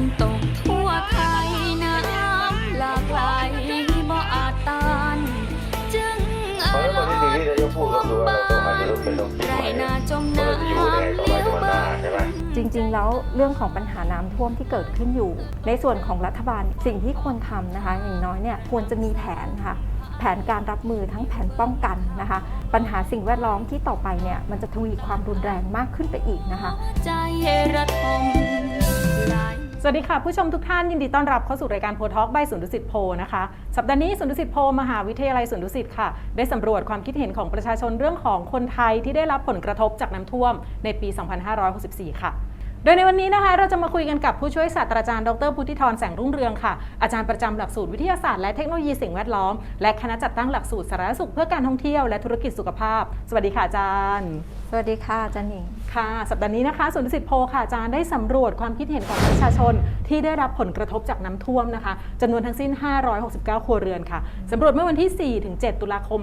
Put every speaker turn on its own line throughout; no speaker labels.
ำตกทั่วไทยน้ำหลากหลายบ่อาจต้านจึง
เพราะฉะนั้นวันที่สิ่งที่นายกพูดก็คือว่าเราต้องปฏิรูปเป็นต้องคิด
ไร
ใหม่
นาจมน้ำ
จะอยู่ยังไงต่อไปในวันหน้าใช่ไหม
จริงๆ แล้วเรื่องของปัญหาน้ำท่วมที่เกิดขึ้นอยู่ ในส่วนของรัฐบาลสิ่งที่ควรทำนะคะ อย่างน้อยเนี่ยควรจะมีแผนค่ะ แผนการรับมือทั้งแผนป้องกันนะคะ ปัญหาสิ่งแวดล้อมที่ต่อไปเนี่ยมันจะทวีความรุนแรงมากขึ้นไปอีกนะคะ
ใจระทมหลาย
สวัสดีค่ะ ผู้ชมทุกท่านยินดีต้อนรับเข้าสู่รายการโพทอล์กบสวนดุสิตโพนะคะ สัปดาห์นี้สวนดุสิตโพมหาวิทยาลัยสวนดุสิตค่ะ ได้สำรวจความคิดเห็นของประชาชนเรื่องของคนไทยที่ได้รับผลกระทบจากน้ำท่วมในปี 2564 ค่ะ โดยในวันนี้นะคะเราจะมาคุยกันกับผู้ช่วยศาสตราจารย์ดรพุทธิธรแสงรุ่งเรืองค่ะ อาจารย์ประจำหลักสูตรวิทยาศาสตร์และเทคโนโลยีสิ่งแวดล้อม และคณะจัดตั้งหลักสูตรสาธารณสุขเพื่อการท่องเที่ยวและธุรกิจสุขภาพ สวัสดีค่ะอาจารย์
สวัสดีค่ะอาจารย์หนิง
ค่ะ สัปดาห์นี้นะคะศูนย์ดุสิตโพค่ะอาจารย์ได้สำรวจความคิดเห็นของประชาชนที่ได้รับผลกระทบจากน้ำท่วมนะคะจำนวนทั้งสิ้น 569 ครัวเรือนค่ะสำรวจเมื่อวันที่ 4 ถึง 7 ตุลาคม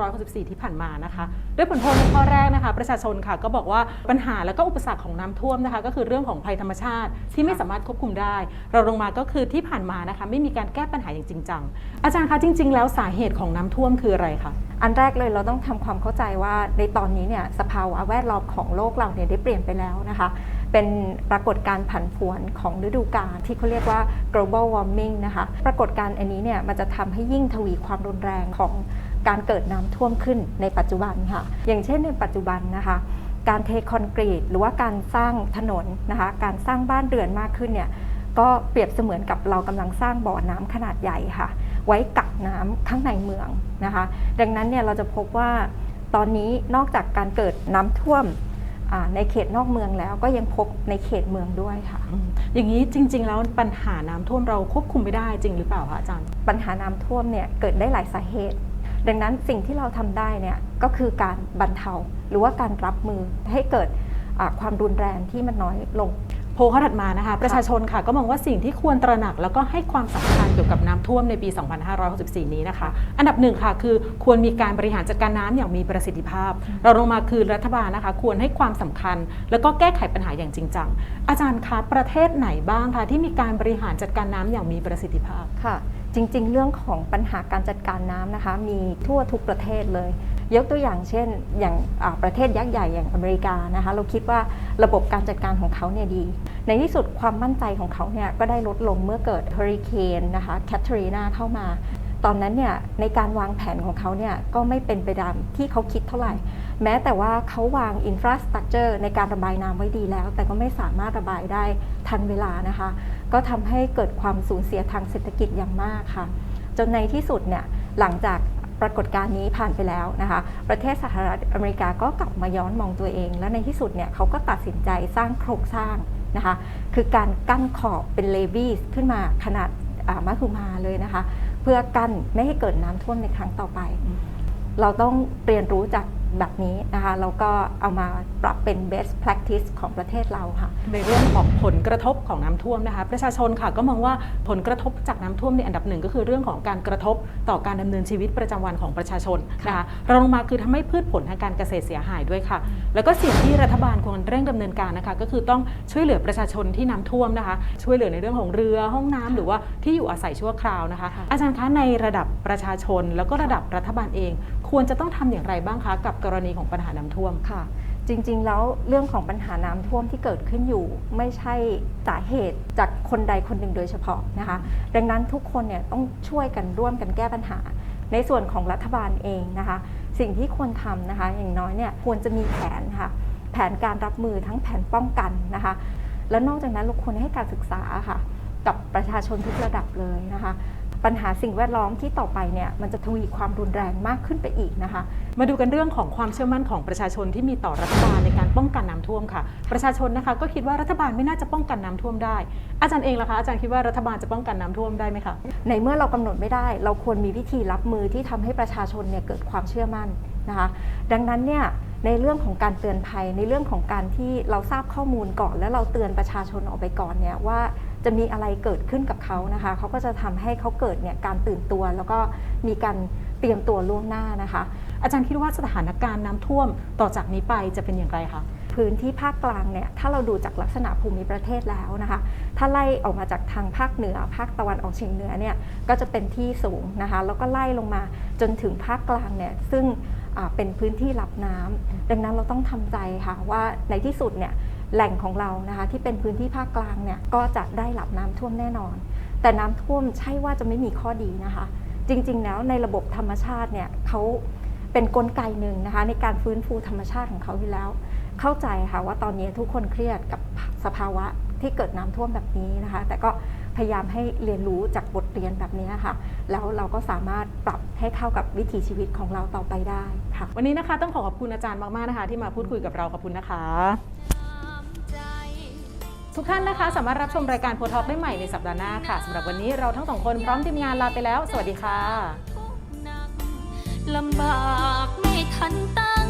2564 ที่ผ่านมานะคะด้วยผลโพลในข้อแรกนะคะ ประชาชนค่ะก็บอกว่าปัญหาและก็อุปสรรคของน้ำท่วมนะคะ ก็คือเรื่องของภัยธรรมชาติที่ไม่สามารถควบคุมได้ เราลงมาก็คือที่ผ่านมานะคะ ไม่มีการแก้ปัญหาอย่างจริงจังอาจารย์คะจริง ๆ แล้วสาเหตุของน้ำท่วมคืออะไรคะ
อันแรกเลยเราต้องทำความเข้าใจว่าในตอนนี้เนี่ยสภาวะแวดล้อมของโลกเราเนี่ยได้เปลี่ยนไปแล้วนะคะ เป็นปรากฏการณ์ผันผวนของฤดูกาลที่เขาเรียกว่า global warming นะคะ ปรากฏการณ์อันนี้เนี่ยมันจะทำให้ยิ่งทวีความรุนแรงของการเกิดน้ำท่วมขึ้นในปัจจุบันค่ะ อย่างเช่นในปัจจุบันนะคะการเทคอนกรีตหรือว่าการสร้างถนนนะคะ การสร้างบ้านเรือนมากขึ้นเนี่ยก็เปรียบเสมือนกับเรากำลังสร้างบ่อน้ำขนาดใหญ่ค่ะ ไว้กักน้ำข้างในเมืองนะคะ ดังนั้นเนี่ยเราจะพบว่าตอนนี้นอกจากการเกิดน้ำท่วม ในเขตนอกเมืองแล้วก็ยังพบในเขตเมืองด้วยค่ะ
อืมอย่างนี้จริง ๆ แล้วปัญหาน้ำท่วมเราควบคุมไม่ได้จริงหรือเปล่าคะอาจารย์
ปัญหาน้ำท่วมเนี่ยเกิดได้หลายสาเหตุ ดังนั้นสิ่งที่เราทำได้เนี่ยก็คือการบรรเทาหรือว่าการรับมือให้เกิดอ่าความรุนแรงที่มันน้อยลง
โพ ลข้อถัดมานะคะประชาชนค่ะก็มองว่าสิ่งที่ควรตระหนักแล้วก็ให้ความสำคัญเกี่ยวกับน้ำท่วมในปี 2564 นี้นะคะ อันดับหนึ่งค่ะคือควรมีการบริหารจัดการน้ำอย่างมีประสิทธิภาพ เราลงมาคือรัฐบาลนะคะ ควรให้ความสำคัญ แล้วก็แก้ไขปัญหาอย่างจริงจังอาจารย์คะประเทศไหนบ้างคะที่มีการบริหารจัดการน้ำอย่างมีประสิทธิภาพ
ค่ะ จริงๆ เรื่องของปัญหาการจัดการน้ำนะคะมีทั่วทุกประเทศเลย ยกตัวอย่างเช่นอย่างประเทศยักษ์ใหญ่อย่างอเมริกานะคะเราคิดว่าระบบการจัดการของเขาเนี่ยดี ในที่สุดความมั่นใจของเขาเนี่ยก็ได้ลดลงเมื่อเกิดเฮอริเคนนะคะแคทเธอรีนาเข้ามา ตอนนั้นเนี่ยในการวางแผนของเขาเนี่ยก็ไม่เป็นไปตามที่เขาคิดเท่าไหร่ แม้แต่ว่าเขาวางอินฟราสตรักเจอร์ในการระบายน้ำไว้ดีแล้ว แต่ก็ไม่สามารถระบายได้ทันเวลานะคะ ก็ทำให้เกิดความสูญเสียทางเศรษฐกิจอย่างมากค่ะ จนในที่สุดเนี่ยหลังจากปรากฏการณ์นี้ผ่านไปแล้วนะคะ ประเทศสหรัฐอเมริกาก็กลับมาย้อนมองตัวเอง และในที่สุดเนี่ยเขาก็ตัดสินใจสร้างโครงสร้างนะคะ คือการกั้นขอบเป็นเลวีสขึ้นมาขนาดอ่ามหึมาเลยนะคะ เพื่อกั้นไม่ให้เกิดน้ำท่วมในครั้งต่อไป เราต้องเรียนรู้จาก แบบนี้นะคะแล้วก็เอามาปรับเป็น best practice ของประเทศเราค่ะ
ในเรื่องของผลกระทบของน้ำท่วมนะคะประชาชนค่ะก็มองว่าผลกระทบจากน้ำท่วมในอันดับหนึ่งก็คือเรื่องของการกระทบต่อการดำเนินชีวิตประจำวันของประชาชนนะคะเราลงมาคือทำให้พืชผลทางการเกษตรเสียหายด้วยค่ะ แล้วก็สิ่งที่รัฐบาลควรเร่งดำเนินการนะคะ ก็คือต้องช่วยเหลือประชาชนที่น้ำท่วมนะคะ ช่วยเหลือในเรื่องของเรือห้องน้ำหรือว่าที่อยู่อาศัยชั่วคราวนะคะ อาจารย์คะในระดับประชาชนแล้วก็ระดับรัฐบาลเอง ควรจะต้องทำอย่างไรบ้างคะกับกรณีของปัญหาน้ำท่วม
ค่ะ จริงๆ แล้วเรื่องของปัญหาน้ำท่วมที่เกิดขึ้นอยู่ ไม่ใช่สาเหตุจากคนใดคนหนึ่งโดยเฉพาะนะคะ ดังนั้นทุกคนเนี่ยต้องช่วยกันร่วมกันแก้ปัญหา ในส่วนของรัฐบาลเองนะคะ สิ่งที่ควรทำนะคะ อย่างน้อยเนี่ยควรจะมีแผนค่ะแผนการรับมือทั้งแผนป้องกันนะคะ แล้วนอกจากนั้นเราควรให้การศึกษาค่ะ กับประชาชนทุกระดับเลยนะคะ ปัญหาสิ่งแวดล้อมที่ต่อไปเนี่ยมันจะทวีความรุนแรงมากขึ้นไปอีกนะคะ
มาดูกันเรื่องของความเชื่อมั่นของประชาชนที่มีต่อรัฐบาลในการป้องกันน้ำท่วมค่ะ ประชาชนนะคะก็คิดว่ารัฐบาลไม่น่าจะป้องกันน้ำท่วมได้ อาจารย์เองล่ะคะอาจารย์คิดว่ารัฐบาลจะป้องกันน้ำท่วมได้ไหมคะ
ในเมื่อเรากำหนดไม่ได้ เราควรมีวิธีรับมือที่ทำให้ประชาชนเนี่ยเกิดความเชื่อมั่นนะคะ ดังนั้นเนี่ยในเรื่องของการเตือนภัยในเรื่องของการที่เราทราบข้อมูลก่อน แล้วเราเตือนประชาชนออกไปก่อนเนี่ยว่า จะมีอะไรเกิดขึ้นกับเขานะคะเขาก็จะทำให้เขาเกิดเนี่ยการตื่นตัว แล้วก็มีการเตรียมตัวล่วงหน้านะคะ
อาจารย์คิดว่าสถานการณ์น้ำท่วมต่อจากนี้ไปจะเป็นอย่างไรคะ
พื้นที่ภาคกลางเนี่ยถ้าเราดูจากลักษณะภูมิประเทศแล้วนะคะ ถ้าไล่ออกมาจากทางภาคเหนือ ภาคตะวันออกเฉียงเหนือเนี่ยก็จะเป็นที่สูงนะคะแล้วก็ไล่ลงมาจนถึงภาคกลางเนี่ยซึ่งเป็นพื้นที่รับน้ำดังนั้นเราต้องทำใจค่ะว่าในที่สุดเนี่ย แหล่งของเรานะคะที่เป็นพื้นที่ภาคกลางเนี่ยก็จะได้รับน้ำท่วมแน่นอน แต่น้ำท่วมใช่ว่าจะไม่มีข้อดีนะคะ จริงๆ แล้วในระบบธรรมชาติเนี่ยเขาเป็นกลไกหนึ่งนะคะ ในการฟื้นฟูธรรมชาติของเขาอยู่แล้ว เข้าใจค่ะว่าตอนนี้ทุกคนเครียดกับสภาวะที่เกิดน้ำท่วมแบบนี้นะคะ แต่ก็พยายามให้เรียนรู้จากบทเรียนแบบนี้ค่ะ แล้วเราก็สามารถปรับให้เข้ากับวิถีชีวิตของเราต่อไปได้ค่ะ
วันนี้นะคะต้องขอขอบคุณอาจารย์มากๆนะคะ ที่มาพูดคุยกับเราขอบคุณนะคะ ทุกท่านนะคะ สามารถรับชมรายการโพทอกได้ใหม่ในสัปดาห์หน้าค่ะสำหรับวันนี้เราทั้งสองคนพร้อมทีมงานลาไปแล้ว สวัสดีค่ะ
ลำบากไม่ทันตั้ง